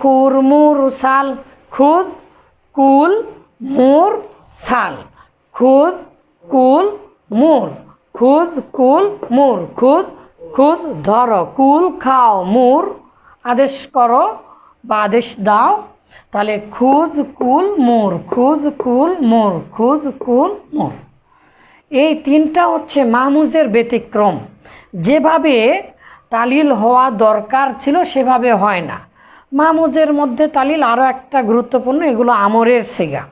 কুর, মুর, সাল, খুদ, কুল, মুর, সাল। খুদ, কুল, মুর। খুদ, কুল, মুর। খুদ খুদ, ধরো। কুল, খাও, মুর। আদেশ করো বা আদেশ দাও। তাহলে খুদ, কুল, মুর। খুদ, কুল, মুর। খুদ, কুল, মুর। এই তিনটা হচ্ছে মাহমুজের ব্যতিক্রম। যেভাবে তালিল হওয়া দরকার ছিল, সেভাবে হয় না। মাহমুজের মধ্যে তালিল আরও একটা গুরুত্বপূর্ণ, এগুলো আমরের সিগা।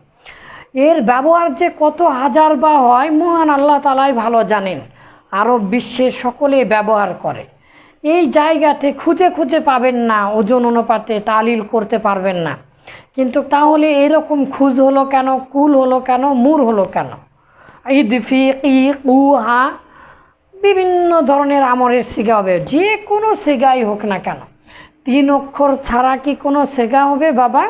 এর ব্যবহার যে কত হাজার বা হয়, মহান আল্লাহ তালাই ভালো জানেন। আরব বিশ্বের সকলে ব্যবহার করে। এই জায়গাতে খুঁজে খুঁজে পাবেন না, ওজন অনুপাতে তালিল করতে পারবেন না। কিন্তু তাহলে এরকম খুঁজ হলো কেন, কুল হলো কেন, মুর হলো কেন? ঈদ ফি ই হা, বিভিন্ন ধরনের আমরের সিগা হবে, যে কোনো সিগাই হোক না কেন। তিন অক্ষর ছাড়া কি কোনো সেগা হবে, বাবা?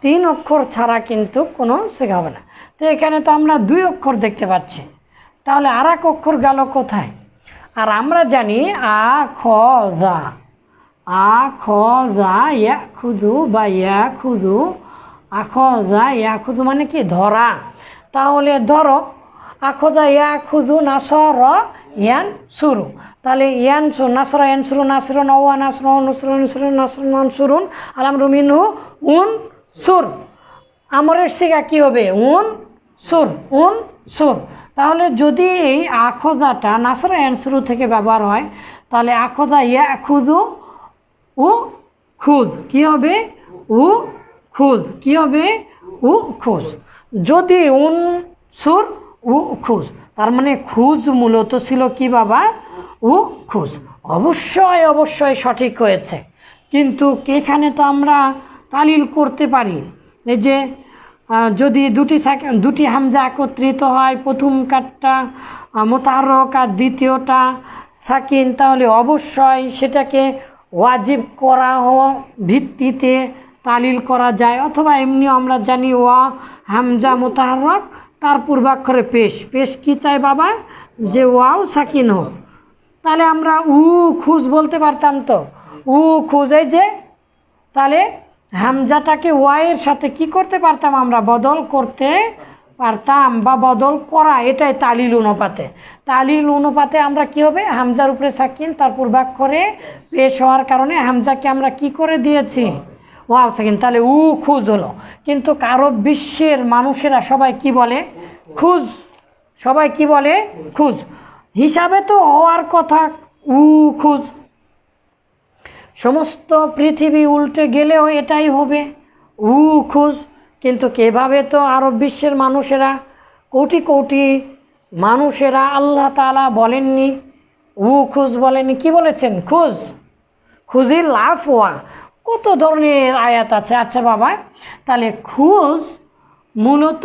তিন অক্ষর ছাড়া কিন্তু কোনো সেগা হবে না। তো এখানে তো আমরা দুই অক্ষর দেখতে পাচ্ছি। তাহলে আর এক অক্ষর গেল কোথায়? আর আমরা জানি আ, খ দা আ, খ দা ইয়া খুদু বা ইয়া খুদু। আ, খ দা ইয়া খুদু মানে কি? ধরা। তাহলে ধরো আখদা ইয়া খুদু নাসর ইয়ান সুরু। তাহলে ইয়ান সু নাসর, ইয়ান সুরু, নাসর, নওয়া, নাসর নুসর নুসর, নাসর ননসুরুন আলাম রুমিনহু উন সুর। আমরের সিগা কি হবে? উন সুর উন সুর। তাহলে যদি এই আখদাটা নাসর, ইয়ান সুরু থেকে ব্যবহার হয়, তাহলে আখদা ইয়া খুদু উ খুদ। কি হবে? উ খুদ। কি হবে? উ খুজ যদি উন সুর উ খুজ। তার মানে খুজ মূলত ছিল কি বাবা? উ খুজ। অবশ্যই অবশ্যই সঠিক হয়েছে। কিন্তু এখানে তো আমরা তালিল করতে পারি। এই যে যদি দুটি দুটি হামজা একত্রিত হয়, প্রথম কাঠটা মোতারক আর দ্বিতীয়টা সাকিন, তাহলে অবশ্যই সেটাকে ওয়াজিব করা হওয়া ভিত্তিতে তালিল করা যায়। অথবা এমনিও আমরা জানি ওয়া, হামজা, মোতাহারক তার পূর্বাক্ষরে পেশ। পেশ কি চাই বাবা? যে ওয়াও সাকিন হোক। তাহলে আমরা উ, খুঁজ বলতে পারতাম তো। উ, খুঁজ, এই যে, তাহলে হামজাটাকে ওয়াইয়ের সাথে কি করতে পারতাম আমরা? বদল করতে পারতাম বা বদল করা, এটাই তালিল অনুপাতে। তালিল অনুপাতে আমরা কি হবে? হামজার উপরে সাকিন, তার পূর্বাক্ষরে পেশ হওয়ার কারণে হামজাকে আমরা কি করে দিয়েছি? ওয়াও সাকিন তাহলে উ, খুঁজ হলো। কিন্তু কারও বিশ্বের মানুষেরা সবাই কি বলে? খুঁজ। সবাই কি বলে? খুঁজ। হিসাবে তো হওয়ার কথা, উ, খুঁজ। সমস্ত পৃথিবী উল্টে গেলেও এটাই হবে, উ, খুঁজ। কিন্তু কেভাবে তো আরব বিশ্বের মানুষেরা, কোটি কোটি মানুষেরা আল্লাহ তালা বলেননি, উ, খুঁজ বলেননি। কি বলেছেন? খুঁজ। খুঁজি লাফ ওয়া কত ধরনের আয়াত আছে? আচ্ছা বাবা, তাহলে খুঁজ মূলত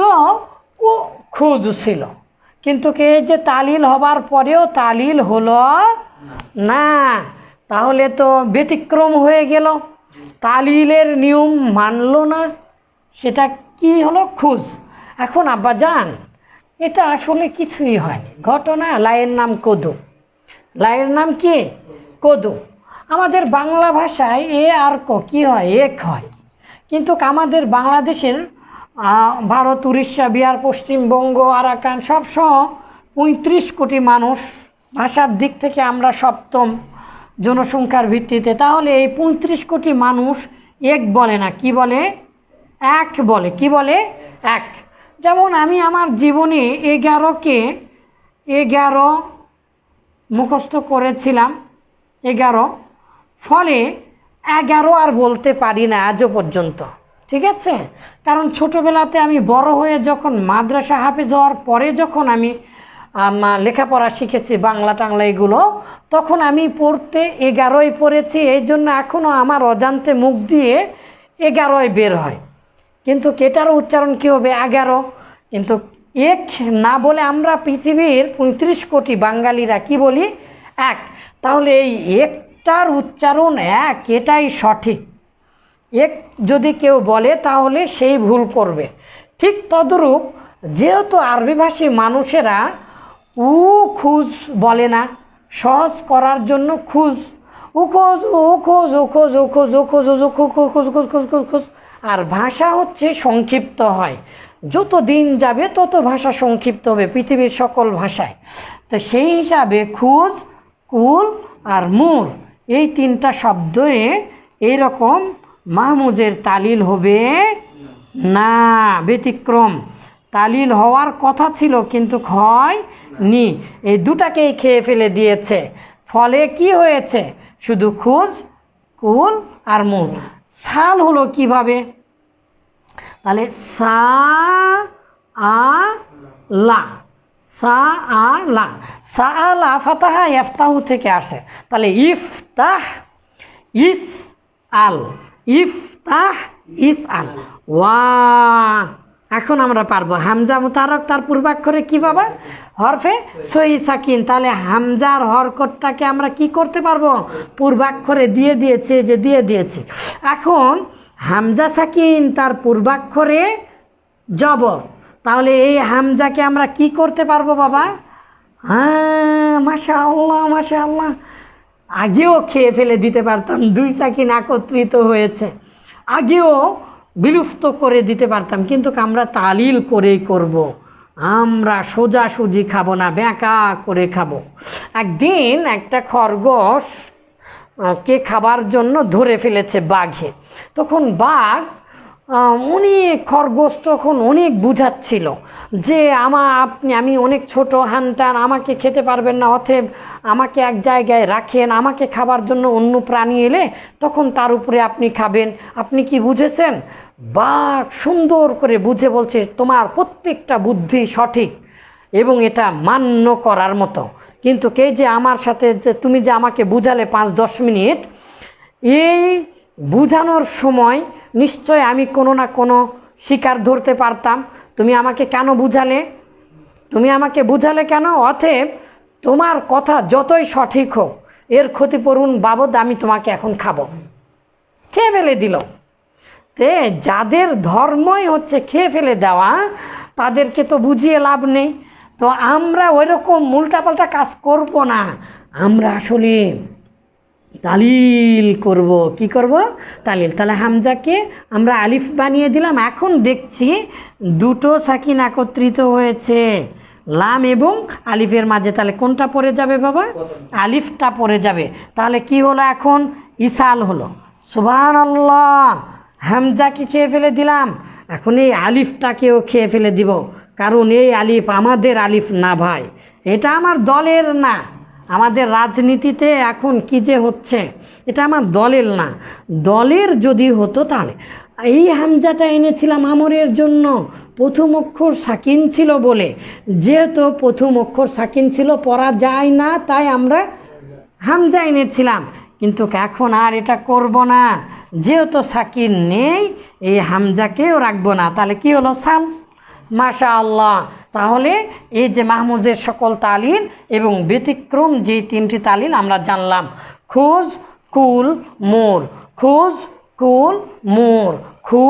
ও খুঁজ ছিল। কিন্তু কে যে তালিল হবার পরেও তালিল হলো না। তাহলে তো ব্যতিক্রম হয়ে গেল। তালিলের নিয়ম মানলো না। সেটা কি হলো? খুঁজ। এখন আব্বা যান, এটা আসলে কিছুই হয়নি। ঘটনা, লাইয়ের নাম কদু। লাইয়ের নাম কি? কদু। আমাদের বাংলা ভাষায় এ আর ক, কী হয়? এক হয়। কিন্তু আমাদের বাংলাদেশের ভারত, উড়িষ্যা, বিহার, পশ্চিমবঙ্গ, আরাকান সব সহ পঁয়ত্রিশ কোটি মানুষ ভাষার দিক থেকে আমরা সপ্তম জনসংখ্যার ভিত্তিতে। তাহলে এই পঁয়ত্রিশ কোটি মানুষ এক বলে না, কি বলে? এক বলে। কি বলে? এক। যেমন আমি আমার জীবনে এগারোকে এগারো মুখস্থ করেছিলাম, এগারো। ফলে এগারো আর বলতে পারি না আজও পর্যন্ত। ঠিক আছে? কারণ ছোটোবেলাতে আমি বড় হয়ে যখন মাদ্রাসা হাফে যাওয়ার পরে যখন আমি লেখাপড়া শিখেছি, বাংলা, টাংলা এগুলো, তখন আমি পড়তে এগারোয় পড়েছি, এই জন্য এখনও আমার অজান্তে মুখ দিয়ে এগারোয় বের হয়। কিন্তু কেটারও উচ্চারণ কী হবে? এগারো। কিন্তু এক না বলে আমরা পৃথিবীর পঁয়ত্রিশ কোটি বাঙালিরা কি বলি? এক। তাহলে এই তার উচ্চারণ এক, এটাই সঠিক। এক যদি কেউ বলে, তাহলে সেই ভুল করবে। ঠিক তদরূপ যেহেতু আরবিভাষী মানুষেরা উ, খুজ বলে না, সহজ করার জন্য খুজ। উখোজ উখোজ উখোজ উখোজ উখোজ উখোজ উখোজ আর ভাষা হচ্ছে সংক্ষিপ্ত হয়। যত দিন যাবে, তত ভাষা সংক্ষিপ্ত হবে পৃথিবীর সকল ভাষায়। তো সেই হিসাবে খুঁজ, কুল আর মুর এই তিনটা শব্দে এইরকম মাহমুজের তালিল হবে? না, ব্যতিক্রম। তালিল হওয়ার কথা ছিল কিন্তু হয় নি এই দুটাকেই খেয়ে ফেলে দিয়েছে। ফলে কি হয়েছে? শুধু খুজ, কুল আর মুল। সাল হলো কীভাবে? তাহলে সা, আ, লা। সা আ লা সা আ লা ফাতাহা ইফতাহু থেকে আসে। তাহলে ইফতাহ ইস আল ইফতাহ ইস আল ওয়া এখন আমরা পারব। হামজা মুতারক তার পূর্বাক্ষরে কি বাবা হরফে সহি সাকিন। তাহলে হামজার হরকতটাকে আমরা কি করতে পারব? পূর্বাক্ষরে দিয়ে দিয়েছে যে দিয়ে দিয়েছি। এখন হামজা সাকিন তার পূর্বাক্ষরে জব তাহলে এই হামজাকে আমরা কি করতে পারব বাবা? হ্যাঁ মাশা আল্লাহ মাশা আল্লাহ আগেও খেয়ে ফেলে দিতে পারতাম, দুই সাকিন একত্রিত হয়েছে। আগেও বিলুপ্ত করে দিতে পারতাম, কিন্তু আমরা তালিল করেই করব। আমরা সোজাসুজি খাব না ব্যাঁকা করে খাব। একদিন একটা খরগোশ কে খাবার জন্য ধরে ফেলেছে বাঘে। তখন বাঘ অনেক খরগোশ তখন অনেক বুঝাচ্ছিল যে আমা, আপনি, আমি অনেক ছোট হ্যানত্যান আমাকে খেতে পারবেন না অথব আমাকে এক জায়গায় রাখেন, আমাকে খাবার জন্য অন্য প্রাণী এলে তখন তার উপরে আপনি খাবেন। আপনি কি বুঝেছেন? বাঘ সুন্দর করে বুঝে বলছে, তোমার প্রত্যেকটা বুদ্ধি সঠিক এবং এটা মান্য করার মতো। কিন্তু কে যে আমার সাথে যে, তুমি যে আমাকে বুঝালে পাঁচ দশ মিনিট, এই বুঝানোর সময় নিশ্চয় আমি কোনো না কোনো শিকার ধরতে পারতাম। তুমি আমাকে কেন বুঝালে? তুমি আমাকে বুঝালে কেন? অথেব তোমার কথা যতই সঠিক হোক, এর ক্ষতিপূরণ বাবদ আমি তোমাকে এখন খাব। খেয়ে ফেলে দিল। তে যাদের ধর্মই হচ্ছে খেয়ে ফেলে দেওয়া, তাদেরকে তো বুঝিয়ে লাভ নেই। তো আমরা ওই রকম উল্টাপাল্টা কাজ করব না। আমরা আসলে তালিল করব। কি করব? তালিল। তাহলে হামজাকে আমরা আলিফ বানিয়ে দিলাম। এখন দেখছি দুটো সাকিন একত্রিত হয়েছে। লাম এবং আলিফের মাঝে। তাহলে কোনটা পড়ে যাবে বাবা? আলিফটা পড়ে যাবে। তাহলে কি হলো এখন? ইসাল হলো। সুবাহ আল্লাহ হামজাকে খেয়ে ফেলে দিলাম। এখন এই আলিফটাকেও খেয়ে ফেলে দিব। কারণ এই আলিফ আমাদের আলিফ না ভাই। এটা আমার দলের না। আমাদের রাজনীতিতে এখন কি যে হচ্ছে, এটা আমার দলের না। দলের যদি হতো তাহলে। এই হামজাটা এনেছিলাম আমরের জন্য। প্রথম অক্ষর সাকিন ছিল বলে। যেহেতু প্রথম অক্ষর সাকিন ছিল, পড়া যায় না, তাই আমরা হামজা এনেছিলাম। কিন্তু এখন আর এটা করব না। যেহেতু সাকিন নেই, এই হামজাকেও রাখব না। তাহলে কি হলো সাল? মাশা আল্লাহ তাহলে এই যে মাহমুদের সকল তালিল এবং ব্যতিক্রম যে তিনটি তালিল আমরা জানলাম, খোঁজ, কুল, মোর। খোঁজ, কুল, মোর। খু